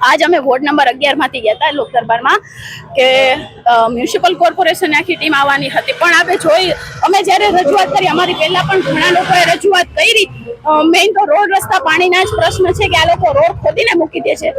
આજ અમે ward number અગિયારમાંથી ગયા હતા લોક દરબારમાં કે મ્યુનિસિપલ કોર્પોરેશન આખી ટીમ આવવાની હતી. પણ આપણે જોઈ, અમે જ્યારે રજૂઆત કરી, અમારી પહેલા પણ ઘણા લોકોએ રજૂઆત કરી. મેઇન તો રોડ રસ્તા પાણીના જ પ્રશ્ન છે કે આ લોકો રોડ ખોદીને મૂકી દે છે.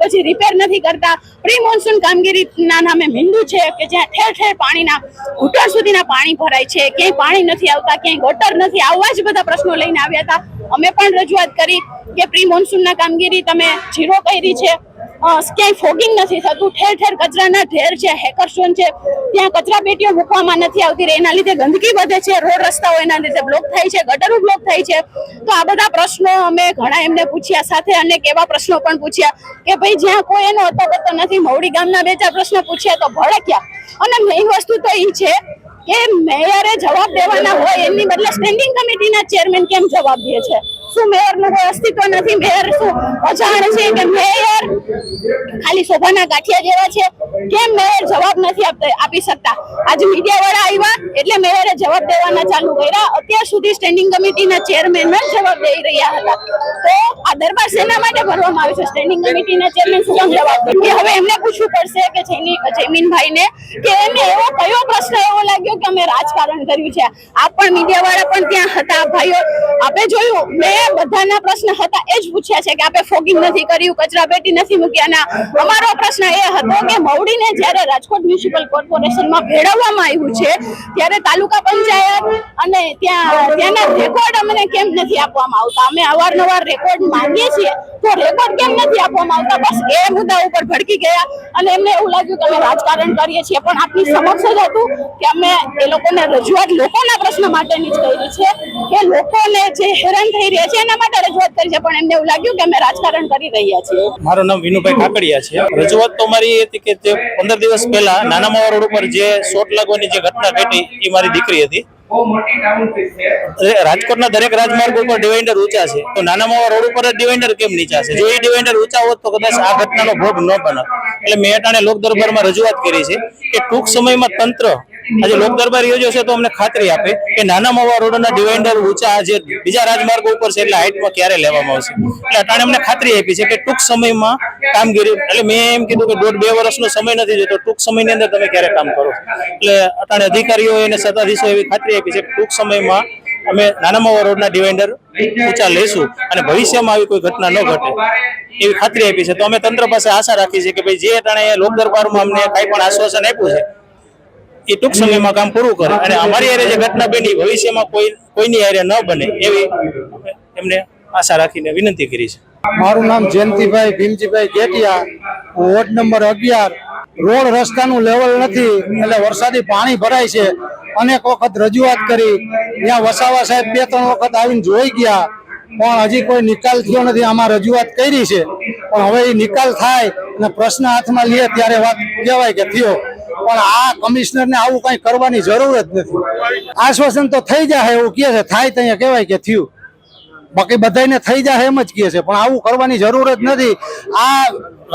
પછી રિપેર નથી કરતા. પ્રી મોન્સૂન કામગીરીના નામે મીંડું છે કે જ્યાં ઠેર ઠેર પાણીના, ઘૂંટણ સુધીના પાણી ભરાય છે. ક્યાંય પાણી નથી આવતા, ક્યાંય ગટર નથી. આવવા જ બધા પ્રશ્નો લઈને આવ્યા હતા. અમે પણ રજૂઆત કરી કે પ્રી મોન્સૂનના કામગીરી તમે ઝીરો કરી છે. ક્યાંય ફોગિંગ નથી થતું. ઠેર ઠેર કચરાના ઢેર છે હેકરસોન છે. ત્યાં કચરા પેટીઓ મૂકવામાં નથી આવતી. એના લીધે ગંદકી વધે છે, રોડ રસ્તાઓ એના લીધે બ્લોક થાય છે, ગટરો બ્લોક થાય છે. તો આ બધા પ્રશ્નો અમે ઘણા એમને પૂછ્યા. સાથે અનેક એવા પ્રશ્નો પણ પૂછ્યા કે ભાઈ, જ્યાં કોઈ એનો પતો નથી, મવડી ગામના બે ચાર પ્રશ્નો પૂછ્યા તો ભડક્યા. અને મેઇન વસ્તુ તો એ છે કે મેયરે જવાબ દેવાના હોય એની બદલે સ્ટેન્ડિંગ કમિટીના ચેરમેન કેમ જવાબ દે છે? શું મેયરનું કોઈ અસ્તિત્વ નથી, મેયર શું અજાણ છે કે મેયર ખાલી શોભાના ગાંઠિયા જેવા છે. કેમ મેયર જવાબ નથી આપી શકતા? આજે મીડિયા વાળા આવ્યા, એટલે મેયરે જવાબ દેવાના ચાલુ કર્યા. અત્યાર સુધી સ્ટેન્ડિંગ કમિટીના ચેરમેન જ જવાબ દઈ રહ્યા હતા. તો આ દરબાર શેના માટે ભરવામાં આવે છે? સ્ટેન્ડિંગ કમિટીના ચેરમેન શું જવાબ દે હવે એમને પૂછવું પડશે કે જૈની જયમીનભાઈને કે એમને એવો કયો પ્રશ્ન એવો લાગ્યો કે અમે રાજકારણ કર્યું છે? આપ પણ મીડિયા વાળા પણ ત્યાં હતા, ભાઈઓ. આપણે જોયું મેં બધાના પ્રશ્ન હતા. એ જ પૂછ્યા છે કે આપણે ફોગિંગ નથી કર્યું, કચરા પેટી નથી મૂક્યા ના અમારો પ્રશ્ન એ હતો કે મવડીને જ્યારે રાજકોટ મ્યુનિસિપલ કોર્પોરેશનમાં ભેળવવામાં આવ્યું છે, ત્યારે તાલુકા પંચાયત અને ત્યાં ત્યાંના રેકોર્ડ અમને કેમ નથી આપવામાં આવતા? અમે અવારનવાર રેકોર્ડ માંગીએ છીએ. તો રેકોર્ડ કેમ નથી આપવામાં આવતા? બસ એ મુદ્દા ઉપર ભડકી ગયા. અને એમને એવું લાગ્યું કે અમે રાજકારણ કરીએ છીએ. પણ આપની સમક્ષ જ હતું કે અમે એ લોકોને રજૂઆત લોકોના પ્રશ્ન માટેની જ કરી છે કે લોકોને જે હેરાન થઈ રહ્યા છે એના માટે રજૂઆત કરી છે. પણ એમને એવું લાગ્યું કે અમે રાજકારણ કરી રહ્યા છીએ. મારું નામ વિનુભાઈ કાકડિયા છે. રજૂઆત તો મારી હતી કે પંદર દિવસ પહેલા નાના માવા રોડ ઉપર જે શોટ લાગવાની જે ઘટના ઘટી, એ મારી દીકરી હતી. રાજકોટના દરેક રાજમાર્ગ ઉપર ડિવાઈડર ઊંચા છે. તો નાના માવા રોડ ઉપર જ ડિવાઈડર કેમ નીચા છે? જો એ ડિવાઈડર ઊંચા હોત તો કદાચ આ ઘટનાનો ભોગ ન બને એટલે મેં અટાણે લોક દરબારમાં રજૂઆત કરી છે કે ટૂંક સમયમાં તંત્ર આજે લોક દરબાર યોજ્યો તો અમને ખાતરી આપે કે નાના માવા રોડના ડિવાઇડર ઊંચા જે બીજા રાજમાર્ગો ઉપર છે એટલે હાઈટમાં ક્યારે લેવામાં આવશે? એટલે અટાણે અમને ખાતરી આપી છે કે ટૂંક સમયમાં કામગીરી, એટલે મેં એમ કીધું કે દોઢ બે વર્ષનો સમય નથી જોતો ટૂંક સમયની અંદર તમે ક્યારે કામ કરો? એટલે અટાણે અધિકારીઓ અને સત્તાધીશો એવી ખાતરી આપી છે કે ટૂંક સમયમાં અમે નાના માવા રોડના ડિવાઇડર ઊંચા લઈશું અને ભવિષ્યમાં આવી કોઈ ઘટના ન ઘટે એવી ખાતરી આપી છે. તો અમે તંત્ર પાસે આશા રાખી છે કે ભાઈ જે અટાણે લોક દરબારમાં અમને કાંઈ પણ આશ્વાસન આપ્યું છે એ ટૂંક સમયમાં કામ પૂરું કરે. અને અમારી હારે જે ઘટના બની, ભવિષ્યમાં કોઈ, કોઈની હારે ન બને એવી એમને આશા રાખીને વિનંતી કરી છે. મારું નામ જયંતિભાઈ ભીમજીભાઈ ગેટિયા. વોર્ડ નંબર અગિયાર. રોડ રસ્તાનું લેવલ નથી, એટલે વરસાદી પાણી ભરાય છે. અનેક વખત રજૂઆત કરી. ત્યાં વસાવા સાહેબ બે, ત્રણ વખત આવીને જોઈ ગયા. પણ હજી કોઈ નિકાલ થયો નથી. આમાં રજૂઆત કરી છે. પણ હવે એ નિકાલ થાય અને પ્રશ્ન હાથમાં લે ત્યારે વાત કહેવાય કે થયો. પણ આ કમિશનરને આવું કંઈ કરવાની જરૂર જ નથી. આશ્વાસન તો થઈ જાય એવું કહે છે, થાય ત્યાં કહેવાય કે થયું. બાકી બધાને થઈ જાય એમ જ કહે છે, પણ આવું કરવાની જરૂર જ નથી. આ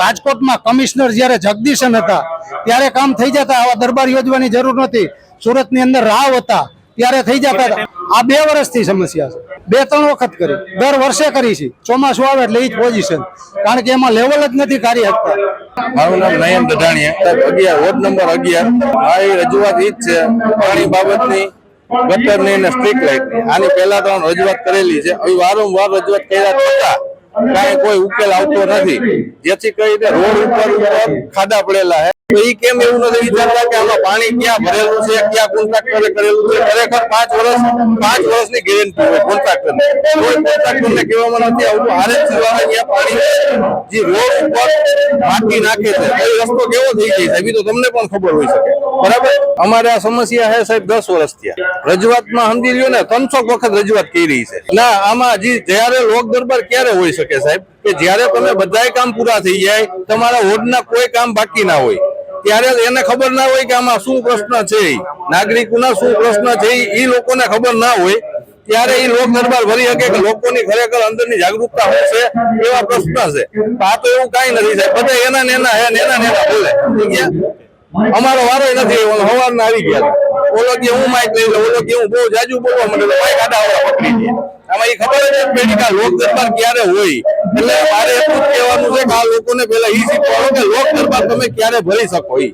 રાજકોટમાં કમિશનર જ્યારે જગદીશન હતા, ત્યારે કામ થઈ જતા, આવા દરબાર યોજવાની જરૂર નથી સુરતની અંદર રાવ હતા, ત્યારે થઈ જતા હતા. આ બે વર્ષથી સમસ્યા છે. બે, ત્રણ વખત કરી. દર વર્ષે કરી છે. ચોમાસું આવે એટલે એ જ પોઝિશન કારણ કે એમાં લેવલ જ નથી કાર્ય શકતા મારું નામ નયન દઢાણીયા. અગિયાર, વોર્ડ નંબર અગિયાર. મારી રજૂઆત ઈ જ છે, પાણી બાબતની, ગટરની અને સ્ટ્રીટ લાઇટની આની પહેલા ત્રણ રજૂઆત કરેલી છે. હવે વારંવાર રજૂઆત કર્યા છતાં કાંઈ કોઈ ઉકેલ આવતો નથી. જેથી કરીને રોડ ઉપર ખાડા પડેલા છે. તો ઈ કેમ એવું નથી વિચારતા કે આમાં પાણી ક્યાં ભરેલું છે, ક્યાં કોન્ટ્રાક્ટરે કરેલું છે? ખરેખર પાંચ વર્ષ, પાંચ વર્ષની ગેરંટી હોય કોન્ટ્રાક્ટર કોઈ કોન્ટ્રાક્ટરને કહેવામાં નથી આવતું, હારે જ અહીંયા પાણી જે રોડ ઉપર માટી નાખે છે, એ રસ્તો કેવો થઈ જાય સાહેબ તો તમને પણ ખબર હોય શકે. બરાબર? અમારે આ સમસ્યા છે સાહેબ દસ વર્ષ થયા. રજૂઆતમાં સમજી લ્યો ને ત્રણસો વખત રજૂઆત કરી રહી છે. ના, આમાં હજી જ્યારે લોક દરબાર ક્યારે હોઈ શકે સાહેબ? કે જ્યારે તમે બધાય કામ પૂરા થઈ જાય, તમારા હોડના કોઈ કામ બાકી ના હોય. ત્યારે એને ખબર ના હોય કે આમાં શું પ્રશ્ન છે. નાગરિકોના શું પ્રશ્ન છે ઈ લોકોને ખબર ના હોય. ત્યારે એ લોક દરબાર ભરી શકે કે લોકોની ખરેખર અંદરની જાગૃતતા હોય છે એવા પ્રશ્ન છે. આ તો એવું કઈ નથી સાહેબ. બધા એના નેના હે નેના નેના બોલે. અમારો વારો નથી સવાર હવારના આવી ગયા ઓલો કે હું માઇક લઈ લઉં ઓલો કે હું બહુ જાજુ બોલવા માંડે માઇક આડા આવડા પકડી દે. આમાં એ ખબર જ નથી કે લોક દરબાર ક્યારે હોય. એટલે મારે એટલું કહેવાનું છે કે આ લોકોને પેલા ઈ શીખવાડો કે લોક દરબાર તમે ક્યારે ભરી શકો ઈ.